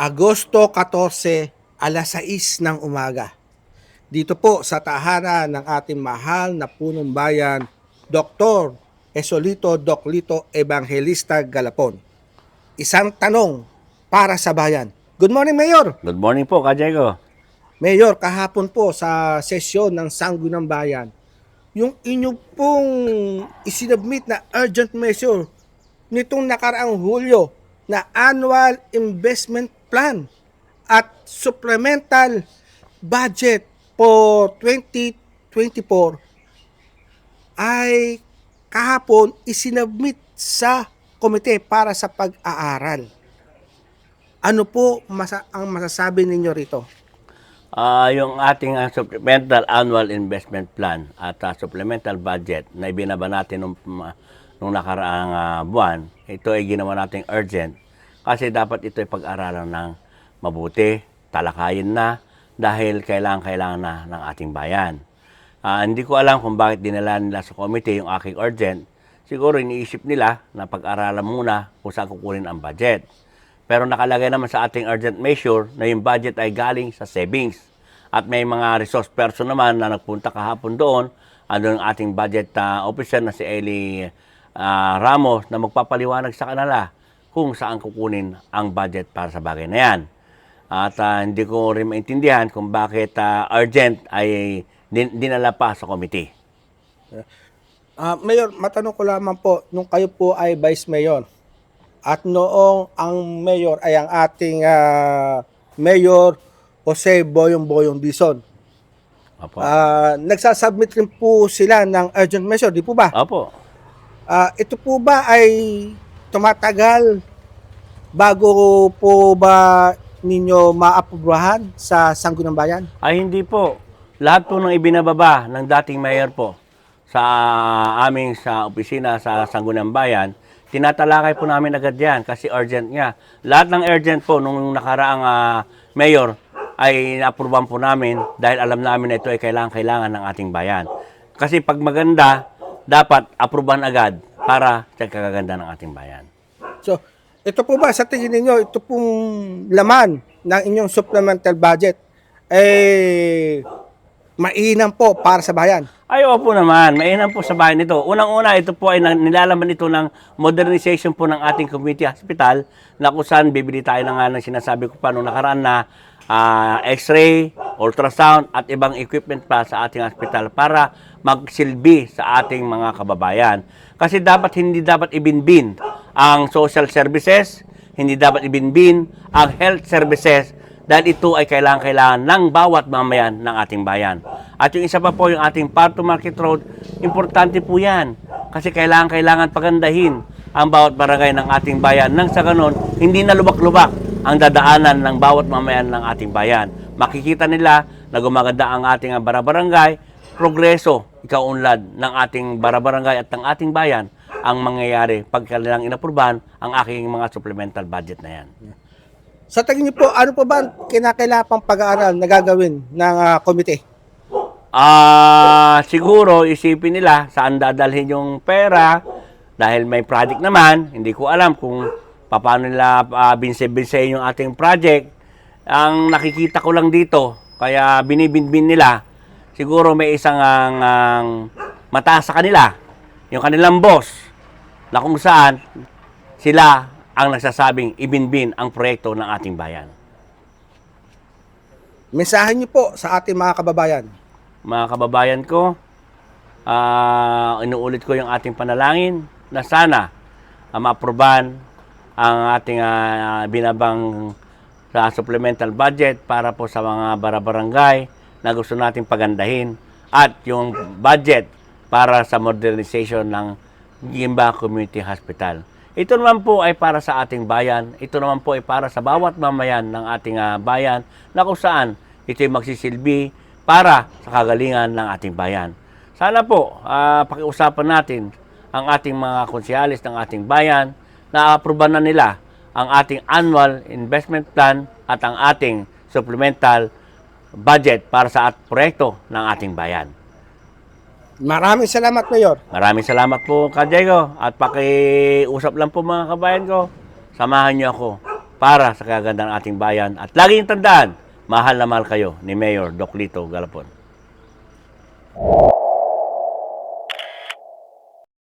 Agosto 14, alas 6 ng umaga. Dito po sa tahanan ng ating mahal na punong bayan, Dr. Esolito Doclito Evangelista Galapon. Isang tanong para sa bayan. Good morning, Mayor! Good morning po, Kajego. Mayor, kahapon po sa sesyon ng Sanggo ng Bayan, yung inyo pong isinabmit na urgent measure nitong nakaraang Hulyo na annual investment plan at supplemental budget for 2024 ay kahapon isinabmit sa komite para sa pag-aaral. Ano po masa- ang masasabi ninyo rito? Ah, yung ating ah, supplemental annual investment plan at ah, supplemental budget na ibinaba natin nung, nung nakaraang ah, buwan, ito ay ginawa nating urgent kasi dapat ito ay pag-aralan ng mabuti, talakayin na dahil kailangan-kailangan na ng ating bayan. Ah, hindi ko alam kung bakit dinala nila sa committee yung aking urgent. Siguro iniisip nila na pag-aralan muna kung saan kukunin ang budget. Pero nakalagay naman sa ating urgent measure na yung budget ay galing sa savings. At may mga resource person naman na nagpunta kahapon doon. Ano ang ating budget ah, officer na si Eli ah, Ramos na magpapaliwanag sa kanila kung saan kukunin ang budget para sa bagay na yan. At ah, hindi ko rin maintindihan kung bakit ah, urgent ay din- dinala pa sa committee. Ah, Mayor, matanong ko lamang po, nung kayo po ay Vice Mayor, at noong ang Mayor ay ang ating ah, Mayor Jose Boyong Boyong Dison, Opo. ah, nagsasubmit rin po sila ng urgent measure, di po ba? Opo. Ah, ito po ba ay tumatagal bago po ba ninyo maaprubahan sa Sanggo ng Bayan? Ay hindi po. Lahat po ng ibinababa ng dating mayor po sa aming sa opisina sa Sangguniang Bayan, tinatalakay po namin agad yan kasi urgent nga. Lahat ng urgent po nung nakaraang ah, mayor ay naapruban po namin dahil alam namin na ito ay kailangan-kailangan ng ating bayan. Kasi pag maganda, dapat apruban agad para sa kagaganda ng ating bayan. So, ito po ba sa tingin ninyo, ito pong laman ng inyong supplemental budget eh mainam po para sa bayan? Ay, opo naman. Mainam po sa bayan nito. Unang-una, ito po ay nilalaman ito ng modernization po ng ating community hospital na kung saan bibili tayo na nga ng sinasabi ko pa nung nakaraan na ah, x-ray, ultrasound at ibang equipment pa sa ating hospital para magsilbi sa ating mga kababayan. Kasi dapat hindi dapat ibinbin ang social services, hindi dapat ibinbin ang health services dahil ito ay kailangan-kailangan ng bawat mamayan ng ating bayan. At yung isa pa po, yung ating Part to Market Road, importante po yan. Kasi kailangan-kailangan pagandahin ang bawat barangay ng ating bayan nang sa ganon, hindi na lubak-lubak ang dadaanan ng bawat mamayan ng ating bayan. Makikita nila na gumaganda ang ating barabarangay, progreso, ikaunlad ng ating barabarangay at ng ating bayan ang mangyayari pag kanilang inaprubahan ang aking mga supplemental budget na yan. Sa tingin niyo po, ano po ba ang kinakailangang pag-aaral na gagawin ng ah, komite? Ah, siguro isipin nila saan dadalhin yung pera dahil may project naman, hindi ko alam kung paano nila uh, binse-binse yung ating project. Ang nakikita ko lang dito, kaya binibinbin nila, siguro may isang ang, ang mataas sa kanila, yung kanilang boss, na kung saan sila ang nagsasabing ibinbin ang proyekto ng ating bayan. Mensahe niyo po sa ating mga kababayan. Mga kababayan ko, ah, inuulit ko yung ating panalangin na sana uh, maaproban ang ating ah, binabang sa supplemental budget para po sa mga barabarangay na gusto nating pagandahin at yung budget para sa modernization ng Gimba Community Hospital. Ito naman po ay para sa ating bayan. Ito naman po ay para sa bawat mamayan ng ating ah, bayan na kung saan ito ay magsisilbi para sa kagalingan ng ating bayan. Sana po, ah, pakiusapan natin ang ating mga konsyales ng ating bayan na aproban na nila ang ating annual investment plan at ang ating supplemental budget para sa at proyekto ng ating bayan. Maraming salamat, Mayor. Maraming salamat po, Ka Diego. At pakiusap lang po mga kabayan ko, samahan niyo ako para sa kaganda ng ating bayan. At lagi yung tandaan, mahal na mahal kayo ni Mayor Doc Lito Galapon.